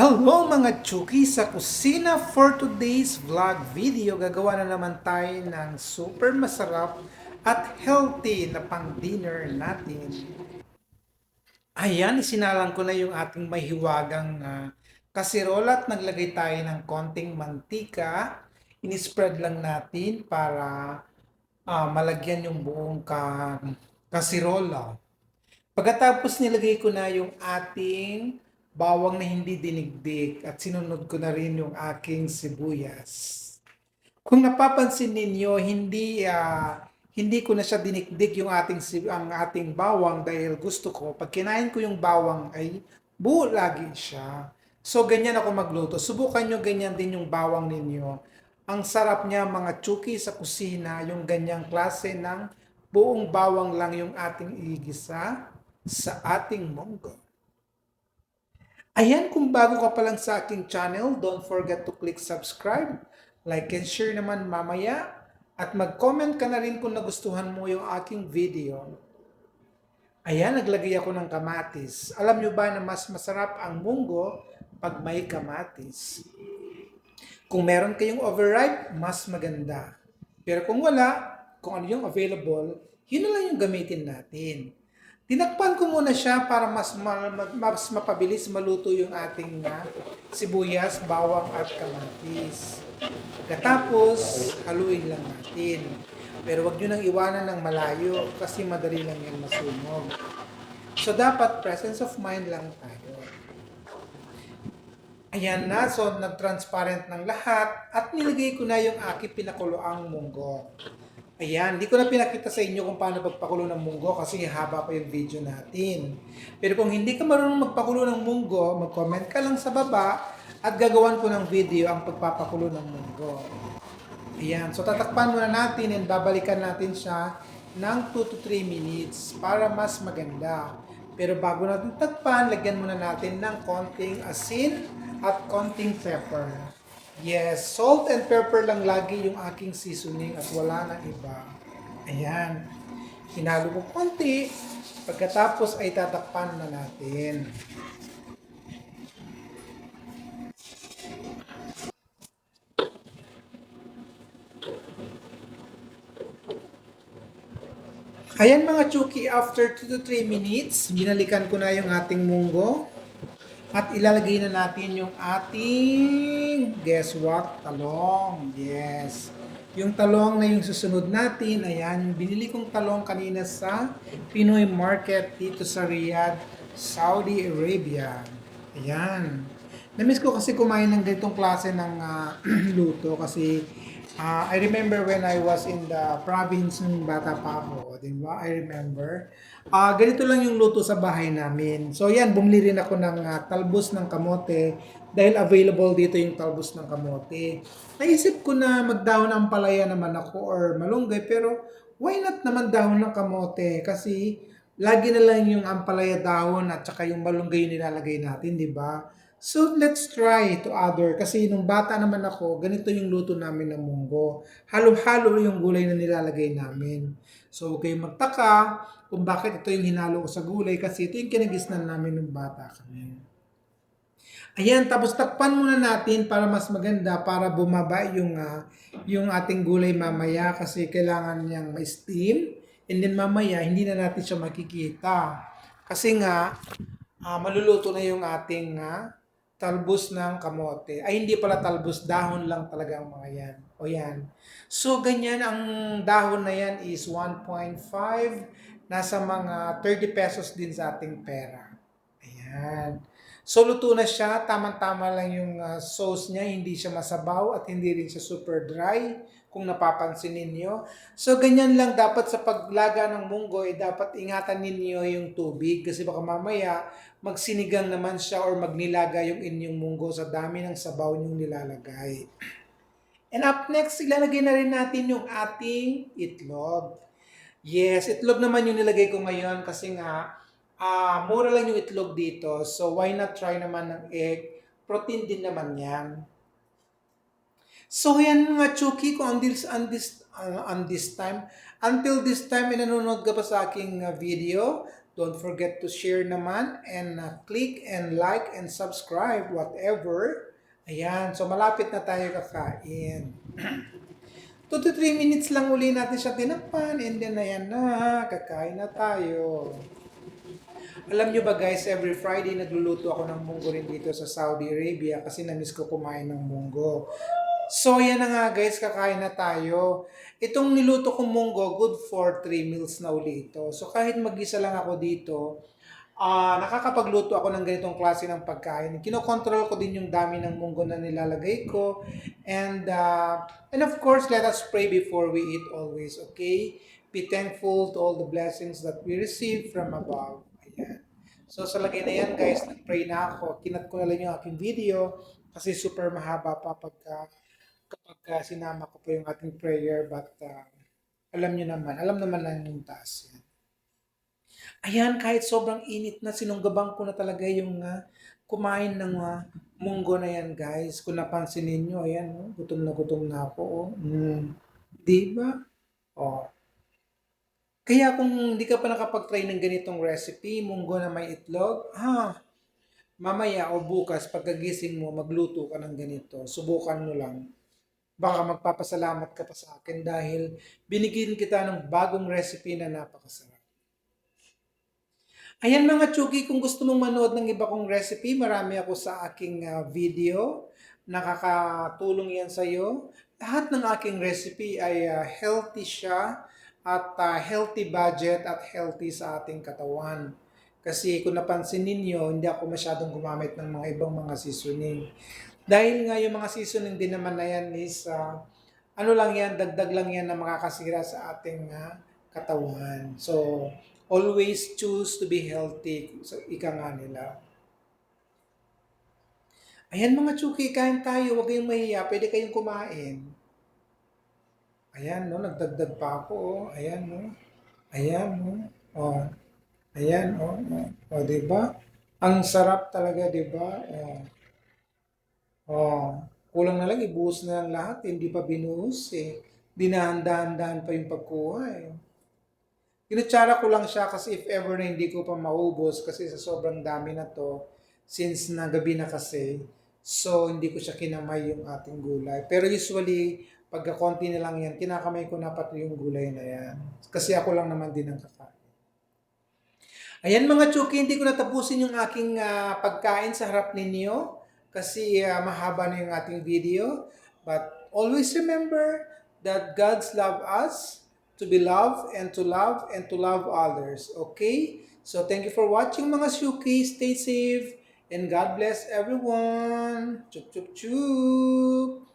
Hello mga Chuki sa kusina for today's vlog video. Gagawa na naman tayo ng super masarap at healthy na pang dinner natin. Ayan, isinalang ko na yung ating mahiwagang uh, kasirola at naglagay tayo ng konting mantika. Inispread lang natin para ah, malagyan yung buong ka kasirola. Pagkatapos nilagay ko na yung ating bawang na hindi dinigdig at sinunod ko na rin yung aking sibuyas. Kung napapansin ninyo, hindi ah, hindi ko na siya dinikdik yung ating ang ating bawang dahil gusto ko pag kinain ko yung bawang ay buo lagi siya. So ganyan ako magluto. Subukan nyo ganyan din yung bawang ninyo. Ang sarap niya mga chuki sa kusina, yung ganyang klase ng buong bawang lang yung ating igisa sa ating munggo. Ayan, kung bago ka pa lang sa aking channel, don't forget to click subscribe, like and share naman mamaya, at mag-comment ka na rin kung nagustuhan mo yung aking video. Ayan, naglagay ako ng kamatis. Alam nyo ba na mas masarap ang munggo pag may kamatis? Kung meron kayong overripe, mas maganda. Pero kung wala, kung ano yung available, yun na lang yung gamitin natin. Tinakpan ko muna siya para mas, ma- ma- mas mapabilis maluto yung ating na sibuyas, bawang at kamatis. Pagkatapos, haluin lang natin. Pero wag nyo nang iwanan ng malayo kasi madali lang yan masunog. So dapat presence of mind lang tayo. Ayan na, so nag-transparent ng lahat at nilagay ko na yung aking pinakuloang munggo. Ayan, hindi ko na pinakita sa inyo kung paano pagpakulo ng munggo kasi haba pa yung video natin. Pero kung hindi ka marunong magpakulo ng munggo, mag-comment ka lang sa baba at gagawan ko ng video ang pagpapakulo ng munggo. Ayan, so tatakpan muna natin and babalikan natin siya ng 2 to 3 minutes para mas maganda. Pero bago natin takpan, lagyan muna natin ng konting asin at konting pepper. Yes, salt and pepper lang lagi yung aking seasoning at wala nang iba. Ayan. Hinalo ko konti. Pagkatapos ay tatakpan na natin. Ayan mga Chuki, after 2 to 3 minutes, binalikan ko na yung ating munggo. At ilalagay na natin yung ating, guess what, talong. Yes. Yung talong na yung susunod natin, ayan, yung binili kong talong kanina sa Pinoy Market dito sa Riyadh, Saudi Arabia. Ayan. Namiss ko kasi kumain ng ganitong klase ng ah, luto kasi ah, I remember when I was in the province nung bata pa ako, di ba? I remember. Ah, ganito lang yung luto sa bahay namin. So yan, bumili rin ako ng ah, talbos ng kamote dahil available dito yung talbos ng kamote. Naisip ko na magdahon ng palaya naman ako or malunggay pero why not naman dahon ng kamote kasi lagi na lang yung ampalaya dahon at saka yung malunggay yung nilalagay natin, di ba? So, let's try to other. Kasi nung bata naman ako, ganito yung luto namin ng munggo. Halo-halo yung gulay na nilalagay namin. So, huwag kayong magtaka kung bakit ito yung hinalo ko sa gulay kasi ito yung kinagisnan namin nung bata kami. Ayan, tapos takpan muna natin para mas maganda, para bumaba yung, ah, yung ating gulay mamaya kasi kailangan niyang ma-steam. And then mamaya, hindi na natin siya makikita. Kasi nga, ah, maluluto na yung ating ah, talbos ng kamote. Ay, hindi pala talbos, dahon lang talaga ang mga yan. O yan. So, ganyan, ang dahon na yan is 1.5. Nasa mga 30 pesos din sa ating pera. Ayan. So, luto na siya. Tama-tama lang yung ah, sauce niya. Hindi siya masabaw at hindi rin siya super dry kung napapansin ninyo. So, ganyan lang dapat sa paglaga ng munggo, eh, dapat ingatan ninyo yung tubig kasi baka mamaya magsinigang naman siya or magnilaga yung inyong munggo sa dami ng sabaw niyong nilalagay. And up next, ilalagay na rin natin yung ating itlog. Yes, itlog naman yung nilagay ko ngayon kasi nga, ah mura lang yung itlog dito. So, why not try naman ng egg? Protein din naman yan. So, yan mga Chuki, kung on this, on this, uh, on this time, until this time, nanonood ka pa sa aking uh, video, Don't forget to share naman and uh, click and like and subscribe whatever. Ayan, so malapit na tayo kakain. 2 to 3 minutes lang uli natin siya tinakpan and then ayan na, kakain na tayo. Alam nyo ba guys, every Friday nagluluto ako ng munggo rin dito sa Saudi Arabia kasi namiss ko kumain ng munggo. So yan na nga guys, kakain na tayo. Itong niluto kong munggo, good for 3 meals na uli ito. So kahit mag-isa lang ako dito, ah nakakapagluto ako ng ganitong klase ng pagkain. Kinokontrol ko din yung dami ng munggo na nilalagay ko. And, ah, and of course, let us pray before we eat always, okay? Be thankful to all the blessings that we receive from above. So sa lagay na yan guys, nag-pray na ako. Kinat ko na lang yung aking video kasi super mahaba pa pagka kapag ah, sinama ko po yung ating prayer but ah, alam nyo naman, alam naman lang yung taas yan. Ayan, kahit sobrang init na, sinunggabang ko na talaga yung ah, kumain ng ah, munggo na yan guys. Kung napansin ninyo, ayan, oh, gutom na gutom na ako. Oh. Mm. Di ba? Oh. Kaya kung hindi ka pa nakapag-try ng ganitong recipe, munggo na may itlog, ha, mamaya o bukas pagkagising mo, magluto ka ng ganito. Subukan mo lang. Baka magpapasalamat ka pa sa akin dahil binigyan kita ng bagong recipe na napakasarap. Ayan mga Chuki, kung gusto mong manood ng iba kong recipe, marami ako sa aking ah, video. Nakakatulong yan sa iyo. Lahat ng aking recipe ay ah, healthy siya at ah, healthy budget at healthy sa ating katawan. Kasi kung napansin ninyo, hindi ako masyadong gumamit ng mga ibang mga seasoning. Dahil nga yung mga seasoning din naman na yan is, ah, ano lang yan, dagdag lang yan na makakasira sa ating ah, katawan. So, always choose to be healthy. So, ika nga nila. Ayan mga chuki, kain tayo. Huwag kayong mahiya. Pwede kayong kumain. Ayan, no? Nagdagdag pa ako, oh. Ayan, no? Ayan, no? Oh. Ayan, oh. oh. oh di ba? Ang sarap talaga, di ba? Oh. oh. Kulang na lang, ibuhos na lang lahat. Hindi pa binuhos, eh. Dinahan-dahan-dahan pa yung pagkuha, eh. Kinutsara ko lang siya kasi if ever na hindi ko pa maubos kasi sa sobrang dami na to, since na gabi na kasi, so hindi ko siya kinamay yung ating gulay. Pero usually, pagka konti na lang yan, kinakamay ko na pati yung gulay na yan. Kasi ako lang naman din ang kakain. Ayan mga chuki, hindi ko natapusin yung aking ah, pagkain sa harap ninyo kasi ah, mahaba na yung ating video. But always remember that God's love us to be loved and to love and to love others. Okay? So thank you for watching mga Shuki. Stay safe and God bless everyone. Chup chup chup.